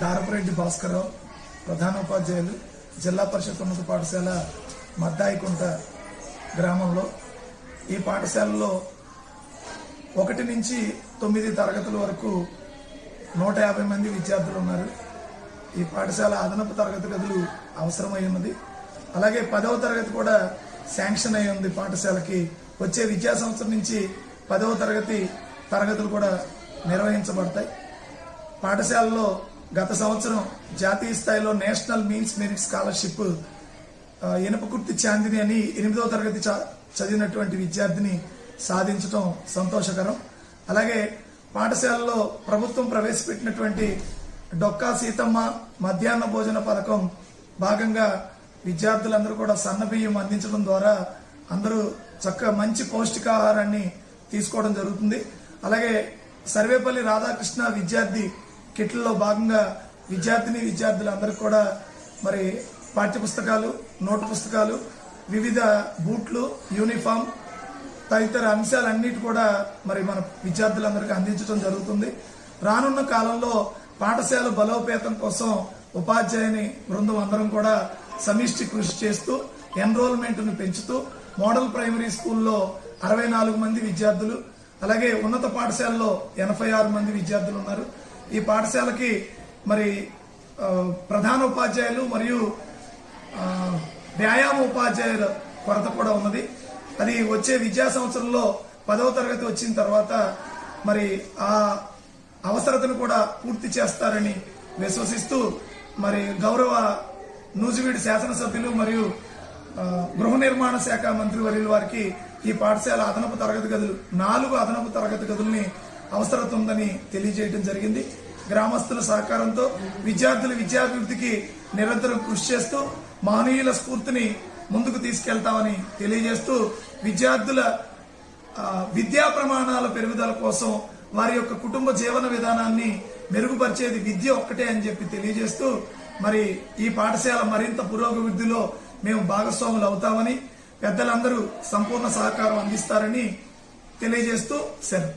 దారపురెడ్డి భాస్కరరావు ప్రధానోపాధ్యాయులు జిల్లా పరిషత్ ఉన్నత పాఠశాల మద్దాయికుంట గ్రామంలో. ఈ పాఠశాలలో ఒకటి నుంచి తొమ్మిది తరగతుల వరకు నూట యాభై మంది విద్యార్థులు ఉన్నారు ఈ పాఠశాల అదనపు తరగతి గదులు అవసరమై ఉన్నది. అలాగే పదవ తరగతి కూడా శాంక్షన్ అయి ఉంది పాఠశాలకి. వచ్చే విద్యా సంవత్సరం నుంచి పదవ తరగతి తరగతులు కూడా నిర్వహించబడతాయి. పాఠశాలలో గత సంవత్సరం జాతీయ స్థాయిలో national means merit scholarship Inapakurthi Chandini అని ఎనిమిదవ తరగతి చ- చదివినటువంటి విద్యార్థిని సాధించడం సంతోషకరం. అలాగే పాఠశాలలో ప్రభుత్వం ప్రవేశపెట్టినటువంటి డొక్కా సీతమ్మ మధ్యాహ్న భోజన పథకం భాగంగా విద్యార్థులందరూ కూడా సన్న బియ్యం అందించడం ద్వారా అందరూ చక్కగా మంచి పౌష్టికాహారాన్ని తీసుకోవడం జరుగుతుంది. అలాగే సర్వేపల్లి రాధాకృష్ణ విద్యార్థి కిట్లలో భాగంగా విద్యార్థిని విద్యార్థులందరికీ కూడా మరి పాఠ్యపుస్తకాలు నోటు పుస్తకాలు వివిధ బూట్లు యూనిఫామ్ తదితర అంశాలన్నిటి కూడా మరి మన విద్యార్థులందరికీ అందించడం జరుగుతుంది. రానున్న కాలంలో పాఠశాల బలోపేతం కోసం ఉపాధ్యాయుని బృందం అందరం కూడా సమిష్టి కృషి చేస్తూ ఎన్రోల్మెంట్ను పెంచుతూ మోడల్ ప్రైమరీ స్కూల్లో అరవై నాలుగు మంది విద్యార్థులు అలాగే ఉన్నత పాఠశాలలో ఎనభై ఆరు మంది విద్యార్థులు ఉన్నారు. ఈ పాఠశాలకి మరి ప్రధాన ఉపాధ్యాయులు మరియు వ్యాయామ ఉపాధ్యాయుల కొరత కూడా ఉన్నది. అది వచ్చే విద్యా సంవత్సరంలో పదవ తరగతి వచ్చిన తర్వాత మరి ఆ అవసరతను కూడా పూర్తి చేస్తారని విశ్వసిస్తూ మరి గౌరవ నూజివీడు శాసనసభ్యులు మరియు గృహ నిర్మాణ శాఖ మంత్రి వర్యుల వారికి ఈ పాఠశాల అదనపు తరగతి గదులు నాలుగు అదనపు తరగతి గదుల్ని అవసరత ఉందని తెలియజేయడం జరిగింది. గ్రామస్తుల సహకారంతో విద్యార్థుల విద్యాభివృద్ధికి నిరంతరం కృషి చేస్తూ మానవీయుల స్ఫూర్తిని ముందుకు తీసుకెళ్తామని తెలియజేస్తూ విద్యార్థుల విద్యా ప్రమాణాల పెరుగుదల కోసం వారి యొక్క కుటుంబ జీవన విధానాన్ని మెరుగుపరిచేది విద్య ఒక్కటే అని చెప్పి తెలియజేస్తూ మరి ఈ పాఠశాల మరింత పురోగతిలో మేము భాగస్వాములు అవుతామని పెద్దలందరూ సంపూర్ణ సహకారం అందిస్తారని తెలియజేస్తూ సెలవు.